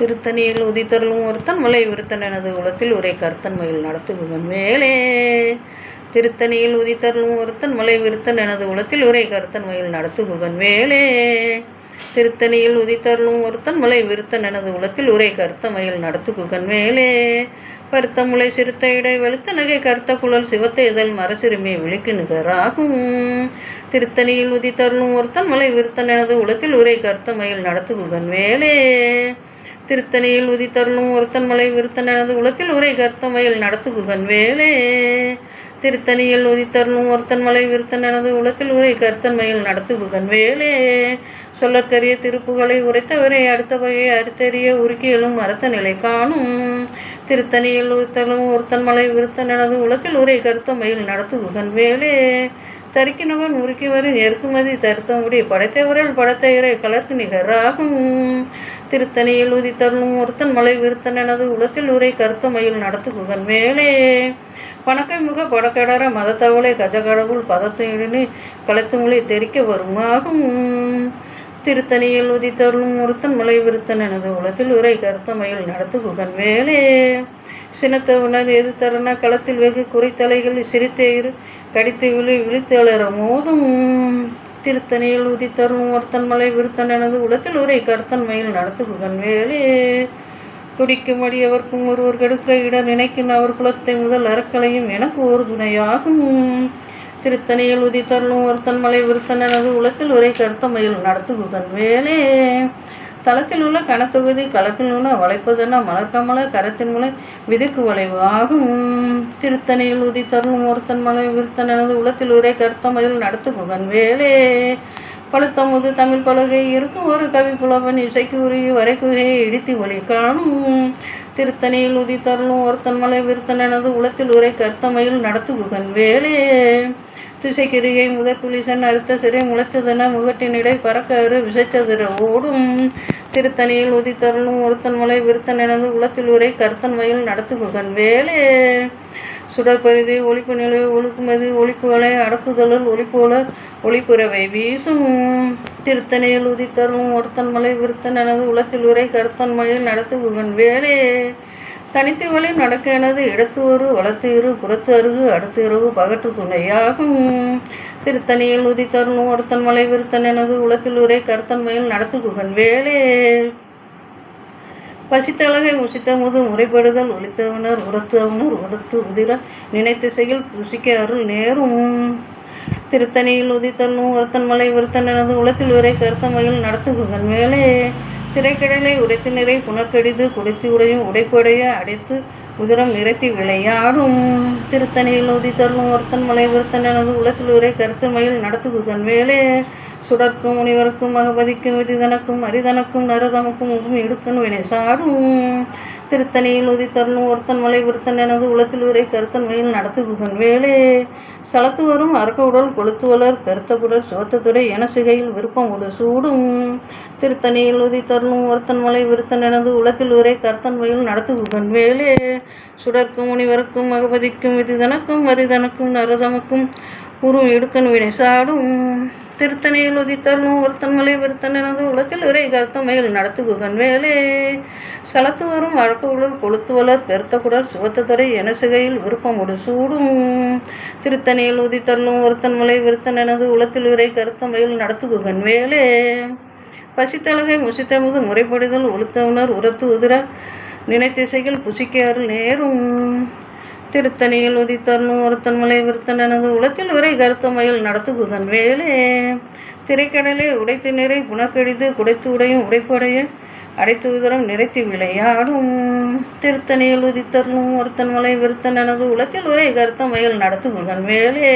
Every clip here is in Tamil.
திருத்தணியில் உதித்தருளும் ஒருத்தன் முலை விருத்தன் எனது உலத்தில் உரை கர்த்தன் மயில் நடத்துபவன் வேலே திருத்தணியில் உதித்தருளும் ஒருத்தன் முலை விருத்தன் எனது உலத்தில் உரை கர்த்தன் மயில் நடத்துபவன் வேலே திருத்தணியில் உதித்தருளும் ஒருத்தன் மலை விருத்தன் எனது உலத்தில் உரை கருத்த மயில் நடத்துகுகன் மேலே. பருத்த முளை சிறுத்த இடை வெளுத்த நகை கருத்த குழல் சிவத்த இதழ் மரசிறுமியை விழிக்கு நிகராகும். திருத்தணியில் உதித்தருளும் ஒருத்தன் மலை விருத்தன் எனது உலத்தில் உரை கருத்த மயில் நடத்துகுகன் மேலே. திருத்தணியில் உதித்தருளும் ஒருத்தன் மலை விருத்தன் எனது உலத்தில் உரை கர்த்தமயில் நடத்துகுகன் வேலே. திருத்தணியில் உதித்தருளும் ஒருத்தன் மலை விருத்தன் எனது உலத்தில் உரை கருத்தன் மயில் நடத்துகுகன் வேலே. சொல்லற்கரிய திருப்புகளை உரைத்தவரை. அடுத்த வகையை அறுத்தறிய உருக்கியலும் மரத்த நிலை காணும். திருத்தணியில் உதித்தலும் ஒருத்தன் மலை விருத்தன் எனது உலத்தில் உரை கருத்த மயில் நடத்துகுகன் வேலே. தரிக்கினவன் உருக்கி வரும் நெருக்குமதி தருத்த முடி படைத்தவரில் படைத்தவரை கலர்க்கு நிகராகும். திருத்தணியில் உதித்தருளும் ஒருத்தன் மலை விருத்தன் எனது உலத்தில் உரை கருத்த மயில் நடத்துகுகன் மேலே பணக்கை முக படக்கடர மதத்தவளை கஜகடவுள் பதத்தினு கலத்து தெரிக்க வருமாகும். திருத்தணியில் உதித்தருளும் ஒருத்தன் மலை விருத்தன் எனது உலத்தில் உரை கருத்தமையில் மயில் நடத்துகுகன் வேலே சினத்த உணர் எது தருண களத்தில் வெகு குறித்தலைகள் சிரித்தேறு கடித்து விழி விழித்தளர மோதும். திருத்தணியில் உதித்தரும் ஒருத்தன் மலை விருத்தன் எனது உலத்தில் உரை கருத்தன் மயில் நடத்துகுகன் வேலே துடிக்கும்படி அவர்க்கும் ஒருவர் கெடுக்க இட நினைக்கும் அவர் குலத்தை முதல் அறக்கலையும் எனக்கு ஒரு துணையாகும். திருத்தணியில் உதித்தருளும் ஒருத்தன் மலை விருத்தன் எனது உலத்தில் உரை கருத்த மயில் வேலே தளத்தில் உள்ள கனத்தொகுதி களத்தில் உள்ள வளைப்பதென மலர்க்கமல கரத்தின் முனை விதிக்கு வளைவு ஆகும். திருத்தணியில் உதித்தருளும் ஒருத்தன் மலை விருத்தன் எனது உலத்தில் உரை கருத்த மயில் நடத்துகுகன் வேலே பழுத்தமுது தமிழ் பலகை இருக்கும் ஒரு கவி புலவன் இசைக்கு உருகி வரைக்குகையை இடித்து ஒளி காணும். திருத்தணியில் உதித்தருளும் ஒருத்தன் மலை விருத்தன் எனது உலத்தில் உரை கர்த்தமையில் நடத்துகுகன் வேலே. திசைக்கிரியை முதற் புலிசன் அடுத்த சிறை முளைத்ததென முகட்டினிடை பறக்க அரு விசைத்ததிர ஓடும். திருத்தணியில் உதித்தருளும் ஒருத்தன் மலை விருத்தன் எனது உலத்தில் உரை கர்த்தன் மயில் நடத்துகுகன் வேலே. சுடற்பரிதி ஒழிப்பு நிலை ஒழுக்குமதி ஒழிப்புகளை அடக்குதலுள் ஒளிப்போல ஒளிப்புறவை வீசும் திருத்தணியில் உதித்தரும் ஒருத்தன் மலை விருத்தன் எனது உலத்தில் உரை கருத்தன் மயில் நடத்துகுகன் வேலே. தனித்து வழி நடக்க எனது இடத்து ஒரு வளத்து இரு புறத்து அருகு அடுத்து இரவு பகற்று துணையாகும். திருத்தணியில் உதித்தரணும் ஒருத்தன் மலை விருத்தன் எனது உலத்தில் உரை கருத்தன் மயில் நடத்துகுகன் வேலே. பசித்தலகை முசித்த முறைப்படுதல் ஒளித்தவனர் உரத்தவனர் உரத்து உதிர நினைத்திசையில் புசிக்க அருள் நேரும். திருத்தணியில் உதித்தல்லும் ஒருத்தன் மலை விருத்தன் எனது உலத்தில் உரை கருத்தமையில் நடத்துகுகன் மேலே. திரைக்கடலை உடைத்து நிறை புனர்கடிது குடித்து உடையும் உடைப்படைய அடைத்து உதிரம் நிறுத்தி விளையாடும். திருத்தணியில் உதித்தருளும் ஒருத்தன் மலை ஒருத்தன் எனது உலத்தில் உரை கருத்தமையில் நடத்துகுதன் மேலே. சுடர்க்கும் முனிவருக்கும் மகபதிக்கும் விதிதனக்கும் அரிதனக்கும் நரதமக்கும் உகும் இடுக்கன் வினை சாடும். திருத்தணியில் உதித்தரணும் ஒருத்தன் மலை விருத்தன் எனது உலத்தில் உரை கருத்தன் மயில் நடத்துகுகன் வேலே சலத்து வரும் அறக்க உடல் கொளுத்து வளர் பெருத்த குடல் சோத்தத்துறை என சிகையில் விருப்பம் உடு சூடும் திருத்தணியில் உதித்தருளும் ஒருத்தன் மலை விருத்தன் எனது உலத்தில் உரை கர்த்தன் மயில் நடத்துகுகன் வேலே சுடர்க்கும் முனிவருக்கும் மகபதிக்கும் விதிதனக்கும் அரிதனக்கும் நரதமக்கும் உருவம் இடுக்கன் வினை சாடும் திருத்தணியில் உதித்தருளும் ஒருத்தன்மலை விருத்தனது உலகத்தில் எனது உலத்தில் உரை கருத்தமையில் நடத்துகுகன் வேலே சலத்து வரும் வழக்கு உடல் கொளுத்து வளர் பெருத்த குடல் சுவத்தத்துறை என விருப்பம் சூடும். திருத்தணியில் உதித்தருளும் ஒருத்தன் மலை விருத்தன் உலத்தில் உரை கருத்தமையில் நடத்துகுகன் வேலே பசித்தலகை முசித்தமுது முறைப்படுதல் உளுத்தவுணர் உரத்து உதிர நினைத்திசைகள் புசிக்க அருள் நேரும். திருத்தணியில் உதித்தருளும் ஒருத்தன் மலை விருத்தன் எனது உலத்தில் உரை கருத்தமையில் நடத்துகுதன் வேலே. திரைக்கடலை உடைத்து நிறை புனக்கெடிது குடைத்து உடையும் உடைப்படைய அடைத்து உதரம் நிறைத்து விளையாடும். திருத்தணியில் உதித்தருளும் ஒருத்தன் மலை விருத்தனது எனது உலத்தில் உரை கருத்தமையில் நடத்துகுதன் வேலே.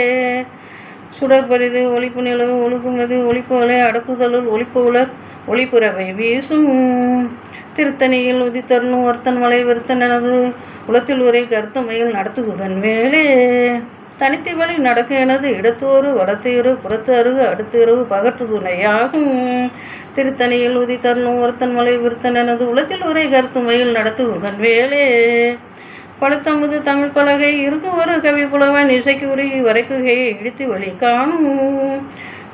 சுடற்பரிது ஒளிப்பு நிலவு ஒழுகுமது ஒளிப்புகளை அடக்குதலுள் ஒளிப்பு உலர் ஒளிப்புறவை வீசும். திருத்தணியில் உதித்தருளும் ஒருத்தன் மலை விருத்தன் எனது உலத்தில் உரை கருத்தமையில் நடத்துகுகன் மேலே. தனித்து வழி நடக்க எனது இடத்தோறு வளத்தீரு புறத்து அருகு அடுத்து இரவு பகற்று துணையாகும் திருத்தணியில் உதித்தருளும் ஒருத்தன் மலை விருத்தன் எனது உலத்தில் உரை கருத்துமையில் நடத்துகுகன் வேலே பழுத்தமுது தமிழ் பலகை இருக்கு ஒரு கவி புலவன் இசைக்கு உருகி வரைக்குகையை இடித்து வழி காணும்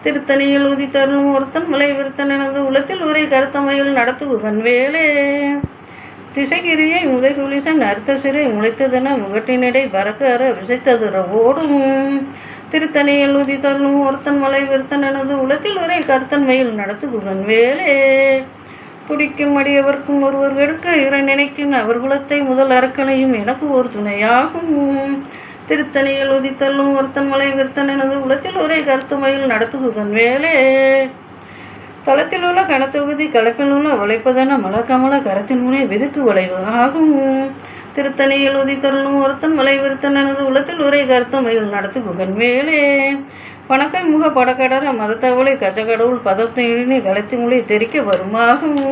திருத்தணியில் உதித்தருளும் ஒருத்தன் மலை விருத்தன் எனது உலத்தில் உரை கருத்தமையில் நடத்துகுகன் வேலே. திசைகிரியை முதைகுலிசன் அர்த்த சிறை முளைத்ததென முகட்டினிடை பறக்க அற விசைத்ததுர ஓடும். திருத்தணியில் உதி தருளும் ஒருத்தன் மலை விருத்தன் எனது உலத்தில் உரை கருத்தன்மையில் நடத்து வேலே. துடிக்கும் அடியவர்க்கும் ஒருவர் எடுக்க இறை நினைக்கும் அவர் குலத்தை முதல் அறக்கலையும் எனக்கு ஒரு துணையாகும். திருத்தணியில் உதித்தள்ளும் ஒருத்தன் மலை விருத்தன் எனது உலத்தில் ஒரே கருத்துமையில் நடத்துகுதன் வேலே தளத்தில் உள்ள கனத்தொகுதி கலப்பில் உள்ள வளைப்பதென மலர்கமல கரத்தின் முனை வெதுக்கு வளைவு ஆகும். திருத்தணியில் உதித்தருளும் ஒருத்தன் மலை விருத்தன் எனது உலத்தில் ஒரே கருத்துமையில் நடத்துகுகன் வேலே வணக்கை முக படக்கடர மதத்தவளை கஜகடவுள் பதத்தை இழினி கலத்தி மொழி தெரிக்க வருமாகும்.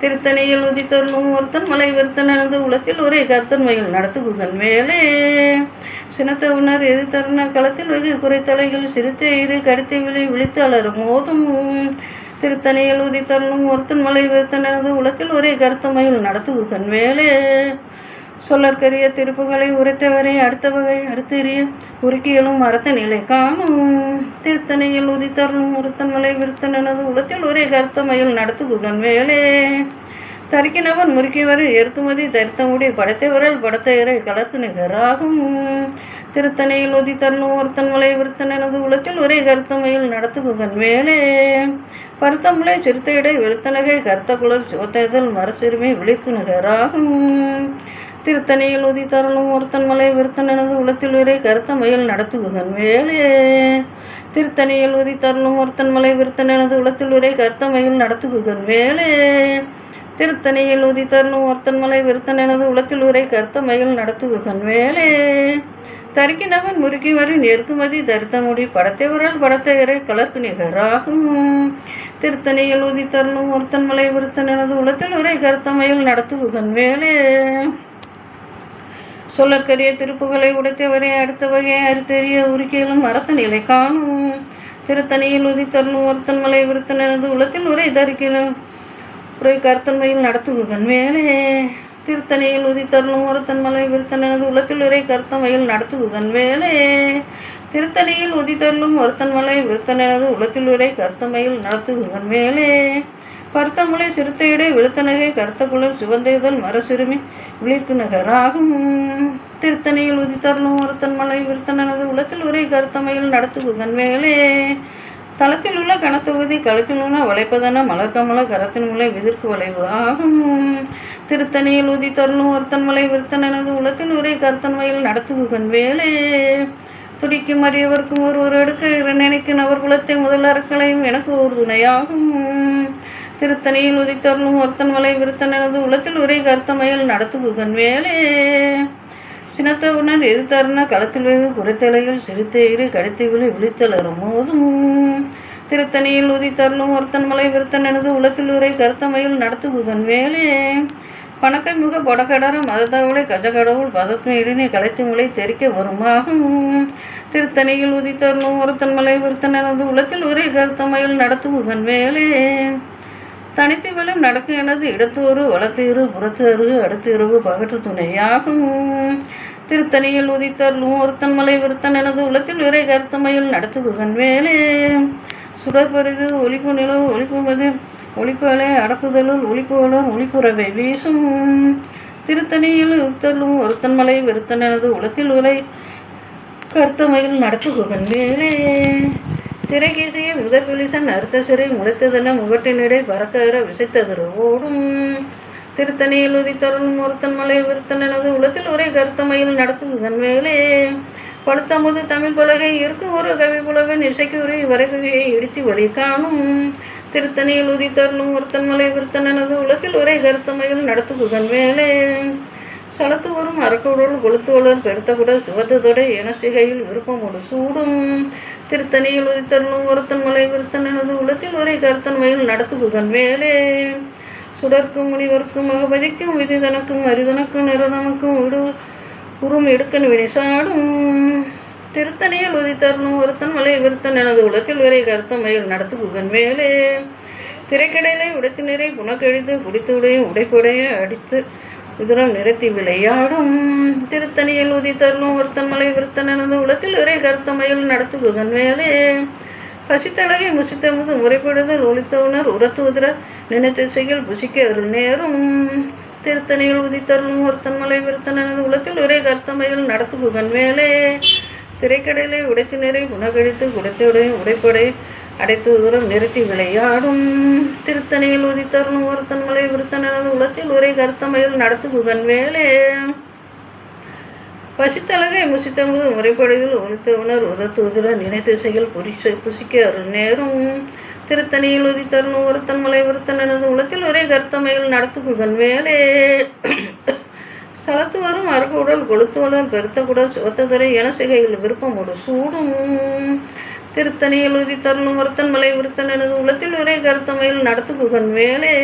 திருத்தணியில் உதித்தருளும் ஒருத்தன் மலை விருத்தன் எனது உலத்தில் ஒரே கருத்தன்மையில் நடத்துகுதன் மேலே. சினத்த உணர் எதிர்த்தருண களத்தில் வெகு குறைத்தலைகள் சிறுத்தை இரு கடித்த விழி விழித்து அலரும் மோதும் திருத்தணியில் உதித்தருளும் ஒருத்தன் மலை விருத்தன் எனது உலத்தில் ஒரே கருத்தமையில் நடத்துகுதன் மேலே. சொல்லற்கரிய திருப்புகளை உரைத்தவரை அடுத்த வகை அடுத்தறிய உருக்கியலும் மரத்த நிலை. காணும் திருத்தனையில் உதித்தரணும் ஒருத்தன் மலை உலத்தில் ஒரே கருத்தமையில் நடத்துகுகன் வேலே தரிக்கினவன் முறுக்கிவரில் ஏற்குமதி தரித்தமுடி படைத்தவரல் படத்தையரை கலத்து நிகராகும். திருத்தணையில் ஒதி ஒருத்தன்மலை ஒருத்தன் மலை உலத்தில் ஒரே கருத்தமையில் நடத்துகுகன் வேலே பருத்தமுலை சிறுத்தையிடை வெளுத்தனகை கருத்த குளர் சிவத்தேதல் மரசிறுமை விழித்து நிகராகும். திருத்தணியில் உதி ஒருத்தன் மலை விருத்தன் எனது உலத்தில் உரை கருத்த மயில் நடத்துகுகன் வேலே. திருத்தணியில் உதி தரலும் ஒருத்தன் மலை விருத்தன் எனது உலத்தில் உரை கருத்த மயில் நடத்துகுகன் வேலே. திருத்தணியில் உதி தரலும் ஒருத்தன் மலை விருத்தன் எனது உலத்தில் உரை கருத்த மயில் நடத்துகுகன் வேலே தரிக்கினவன் முறுக்கி வரி நெருக்குமதி தரித்தமுடி படத்தை இறை கலத்து நிகராகும். திருத்தணியில் உதி தரலும் ஒருத்தன் மலை விருத்தன் எனது உலத்தில் உரை கருத்தமையில் நடத்துகுகன் வேலே. சொல்லற்கரிய திருப்புகளை உடைத்தவரை அடுத்த வகையை அறுத்தறிய உருக்கையிலும் மரத்த நிலை காணும். திருத்தணியில் உதித்தருளும் ஒருத்தன் மலை விருத்தன் எனது உலத்தில் உரை தரிக்கிறோம் உரை கருத்தன்மையில் நடத்துகுகன் மேலே. திருத்தணியில் உதித்தருளும் ஒருத்தன் மலை விருத்தன் எனது உலத்தில் உரை கருத்தமையில் நடத்துகுகன் வேலே திருத்தணியில் உதித்தருளும் ஒருத்தன் மலை விருத்தன் எனது உலத்தில் உரை கருத்தமையில் நடத்துகுகன் மேலே. பருத்தமுலை சிறுத்தையிட விழுத்தனகை கருத்தக்குழல் சிவந்தேதல் மரசிறுமி விழிக்கு நகராகும் திருத்தணியில் உதித்தருளும் ஒருத்தன் மலை விருத்தனது உலத்தில் உரை கருத்தமையில் நடத்துகுகன் மேலே. தளத்தில் உள்ள கனத்தொகுதி களத்தில் உள்ள வளைப்பதன மலர்கமல கரத்தின் முலை விதிர்க்கு வளைவு ஆகும். திருத்தணியில் உதித்தருளும் ஒருத்தன் மலை விருத்தனது உலத்தில் உரை கருத்தன்மையில் நடத்துகுகன் வேலே துடிக்கும் அறியவர்க்கும் ஒரு எடுக்க நினைக்கும் அவர் குலத்தை முதல் அறக்களையும் எனக்கு ஒரு துணையாகும். திருத்தணியில் உதித்தருளும் ஒருத்தன் மலை விருத்தன் எனது உலத்தில் உரை கர்த்தமையில் நடத்துகுகன் வேலே. சினத்தவுடன் உணர் எதிர்த்தருண களத்தில் வெகு குறைத்தலையில் சிறுத்தேறு கடித்து விழி விழித்தளரும் போதும். திருத்தணியில் உதித்தருளும் ஒருத்தன் மலை விருத்தன் எனது உலத்தில் உரை கருத்தமையில் நடத்துகுகன் வேலே. பணக்கை முக படக்கடர மதத்தவளை கஜகடவுள் பதத்மை இடினை கலைத்து முளை தெரிக்க வருமாகும். திருத்தணியில் உதித்தருளும் ஒருத்தன் மலை விருத்தன் எனது உலத்தில் உரை கருத்தமையில் நடத்துகுகன் வேலே. தனித்து விழும் நடக்கு எனது இடத்தோறு வளத்து புறத்தேறு அடுத்தேறு பகற்று துணையாகும். திருத்தணியில் உதித்தருளும் ஒருத்தன் மலை விருத்தன் எனது உலத்தில் இறை கருத்தமையில் நடத்துகுகன் வேலே சுடற்பரிது ஒளிப்பு நிலவு ஒளிப்புமது ஒளிப்பலை அடக்குதலுள் ஒளிப்புவலர் ஒளிப்புறவை வீசும். திருத்தணியில் உத்தருளும் ஒருத்தன் மலை விருத்தன் எனது உலத்தில் உரை கருத்தமையில் நடத்துகுகன் வேலே திரைகீசிய முதற்குலிசன் அறுத்த சிறை முளைத்ததென முகட்டினிடை பறக்கற விசைத்ததரு. ஓடும் திருத்தணியில் உதித்தருளும் ஒருத்தன் மலை விருத்தன் எனது உலத்தில் ஒரே கருத்தமையில் நடத்துகுகன் மேலே படுத்தமுது தமிழ் பலகை இருக்கும் ஒரு கவி புலவன் இசைக்கு உரை வரைகுகையை இடித்து வழி காணும் திருத்தணியில் உதித்தருளும் ஒருத்தன் மலை விருத்தன் எனது உலத்தில் ஒரே கருத்தமையில் நடத்துகுகன் மேலே சலத்து வரும் அரக்குடல் கொளுத்துவலர் பெருத்தகுடல் சிவத்ததொடை என சிகையில் விருப்பமோடு சூடும். திருத்தணியில் உதித்தருளும் ஒருத்தன் மலை விருத்தன் எனது உலத்தில் ஒரே கருத்தன்மையில் நடத்துகுகன் வேலே சுடர்க்கும் முனிவர்க்கும் மகபதிக்கும் விதி தனக்கும் அரிதனக்கும் நிரதனுக்கும் விடு உரும் எடுக்கன் வினிசாடும் திருத்தணியில் உதித்தருளும் ஒருத்தன் மலை விருத்தன் எனது உலத்தில் ஒரே கருத்தன் மயில் நடத்துகுகன் வேலே திரைக்கடையிலே உடைத்து நிறை புனக்கெழுது குடித்து உடையும் உடைப்புடைய அடித்து உதிரம் நிறுத்தி விளையாடும். திருத்தணியில் உதித்தருளும் ஒருத்தன் மலை விருத்தன் எனது உலத்தில் ஒரே கருத்தமையில் நடத்துகுதன் வேலே பசித்தழகை முசித்தமுது முறைப்படுதல் ஒளித்தவுணர் உரத்து உதிர நினைத்த செயல் புசிக்க அருள் நேரும். திருத்தணியில் உதித்தருளும் ஒருத்தன் மலை விருத்தன் எனது உலத்தில் ஒரே கருத்தமையில் நடத்து குகன் வேலே திரைக்கடலை உடைத்து நிறை குணகழித்து குடைத்துடை உடைப்படை அடைத்து தூரம் நிறுத்தி விளையாடும். திருத்தணியில் உதித்தருளும் ஒருத்தன் மலை விருத்தன் எனது உலத்தில் ஒரே கர்த்தமையில் நடத்துகுகன் வேலே பசித்தலகை முசித்தமுது முறைப்படையில் ஒழித்த உணர் உரத்து உதிர நினைத்து செயல் புரிச புசிக்க அருள் நேரும் திருத்தணியில் உதித்தருளும் ஒருத்தன் மலை ஒருத்தன் எனது உலத்தில் ஒரே கர்த்தமையில் நடத்துகுகன் வேலே சலத்து வரும் அருகு உடல் கொளுத்து உடல் பெருத்த குடல் சுவத்ததுரை என சிகையில் விருப்பமோடு சூடும். திருத்தணியில் உதித்தருளும் ஒருத்தன் மலை ஒருத்தன் எனது உலத்தில் ஒரே கருத்தமையில் நடத்துகுகன் வேலே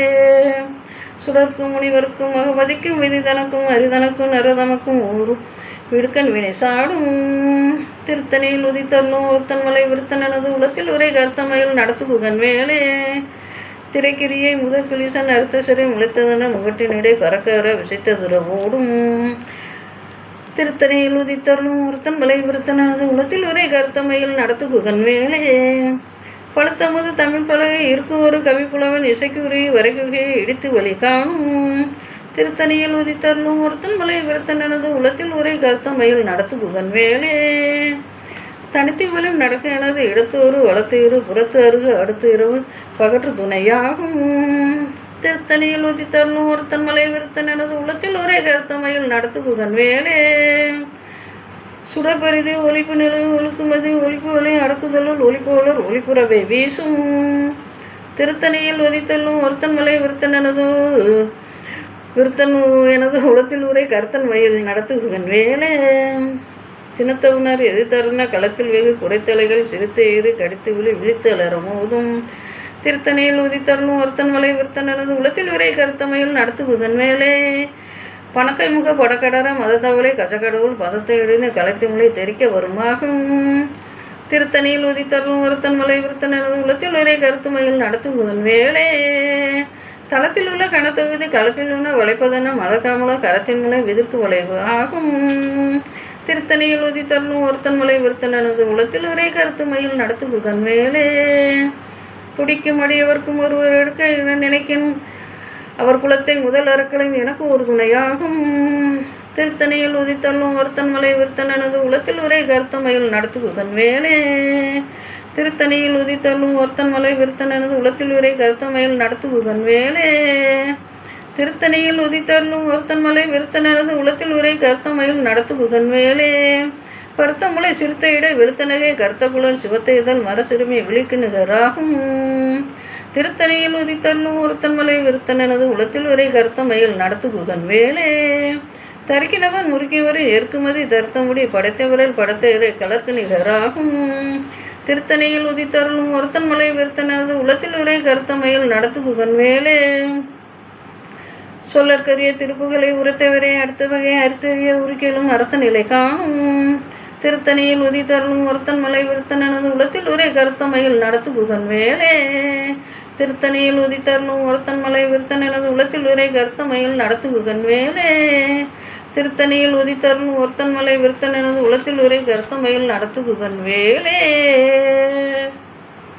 சுடர்க்கும் முனிவருக்கும் மகபதிக்கும் விதிதனக்கும் அரிதனக்கும் நரதமக்கும் ஊரும். விடுக்கன் வினை சாடும். திருத்தணியில் உதித்தருளும் ஒருத்தன் மலை விருத்தன் எனது உலத்தில் ஒரே கருத்தமையில் நடத்துகுகன் வேலே திரைக்கிரியை முதல் கிளிசன் அறுத்த சிறை முளைத்ததென முகட்டினிடை பறக்கற விசைத்ததுர ஓடும் திருத்தணியில் உதித்தருளும் ஒருத்தன் மலை விருத்தனது உலத்தில் ஒரே கருத்தமையில் நடத்து வேலையே வேலே பழுத்தமுது தமிழ் பலகை இருக்கு. ஒரு கவிப்புலவன் இசைக்கு உரிய வரைகுகையை இடித்து வழி காணும். திருத்தணியில் உதித்தருளும் ஒருத்தன் மலை உலத்தில் ஒரே கருத்தமையில் நடத்து புகன் வேலே தனித்து விழும் நடக்க எனது. இடத்து வளத்தீரு வளத்து புறத்து அருகு அடுத்து இரவு. பகற்று துணையாகும். திருத்தணியில் உதித்தருளும் ஒருத்தன் மலை விருத்தன் எனது உள்ளத்தில் ஒரே கருத்தமையில் நடத்துகுதன் வேலே. சுடப்பரிது ஒழிப்பு நிலவு ஒழுக்குமதி ஒளிப்பு ஒளி அடக்குதலுள் ஒளிப்போலர் ஒளிப்புறவை வீசும். திருத்தணியில் ஒதித்தல்லும் ஒருத்தன் மலை விருத்தன் எனது விருத்தன் எனது உலத்தில் உரை கருத்தன் வயல் நடத்துகுகன் வேலை. சினத்தவுனர் எதிர்த்தருன களத்தில் வெகு குறைத்தலைகள் சிறுத்தை ஏறு கடித்து விழி விழித்து மோதும். திருத்தணியில் உதித்தருளும் ஒருத்தன் மலை விருத்தன் உலத்தில் உரை கருத்தமையில் நடத்துகுகன் மேலே. பணக்கை முக படக்கடர மதத்தவளை கஜக்கடவுள் பதத்தை எழுந்து கலைத்துங்களை தெரிக்க வருமாகும். திருத்தணியில் உதித்தருளும் ஒருத்தன் மலை விருத்தன் உலத்தில் உரை கருத்துமையில் நடத்துகுகன் வேலே தளத்தில் உள்ள கணத்தொகுதி களத்தில் உள்ள வளைப்பதென மதக்காமல கரத்தின் முளை விதிர்க்கு வளைவு ஆகும். திருத்தணியில் உதித்தருளும் ஒருத்தன் மலை விருத்தன் உலத்தில் ஒரே கருத்துமையில் நடத்துகுகன் மேலே. துடிக்கும்படி அடியவர்க்கும் ஒருவர் எடுக்க என நினைக்கும் அவர் குலத்தை முதல் அறக்கலும் எனக்கு ஒரு துணையாகும். திருத்தணியில் உதித்தள்ளும் ஒருத்தன் மலை விருத்தன் எனது உலத்தில் ஒரே கருத்தமையில் நடத்துகுகன் வேலே. திருத்தணியில் உதித்தள்ளும் ஒருத்தன் மலை விருத்தன் எனது உலத்தில் ஒரே கருத்தமையில் நடத்துகுகன் வேலே. திருத்தணியில் உதித்தள்ளும் ஒருத்தன் மலை விருத்தன் எனது உலத்தில் உரை கருத்தமையில் நடத்துகுகன் வேலே. பருத்தமுலை சிறுத்தையிட வெளுத்தனகை கருத்தகுழல் சிவத்தை இதழ் மரசிறுமி விளிக்குநிகராகும் திருத்தணியில் உதித்தன்னு ஒருத்தன்மலை விருத்தனது உளத்தில் வரை உலத்தில் உரை கருத்தமையில் நடத்துகுகன் வேலே. தரிக்கினவன் முறுக்கியவரை ஏற்குமதி தர்த்தமுடி படைத்தவரில் படைத்தவரை கலர்க்கு நிகராகும் திருத்தணியில் உதித்தருளும் ஒருத்தன் மலை விருத்தன் உளத்தில் உலத்தில் உரை கருத்தமையில் நடத்துகுகன் வேலே. சொல்லற்கரிய திருப்புகளை உரத்தவரை அடுத்த வகை அறுத்தறிய உருக்கிலும் அரச நிலை காணும். திருத்தணியில் உதித்தருளும் ஒருத்தன் மலை விருத்தன் எனது உலத்தில் ஒரே கருத்தமையில் நடத்து குகன் வேலே. திருத்தணியில் உதித்தருளும் ஒருத்தன் மலை விருத்தன் எனது உலத்தில் ஒரே கருத்தமையில் நடத்து குகன் வேலே. திருத்தணியில் உதித்தருளும் ஒருத்தன் மலை விருத்தன் எனது உலத்தில் ஒரே கருத்தமையில் நடத்து குகன் வேலே.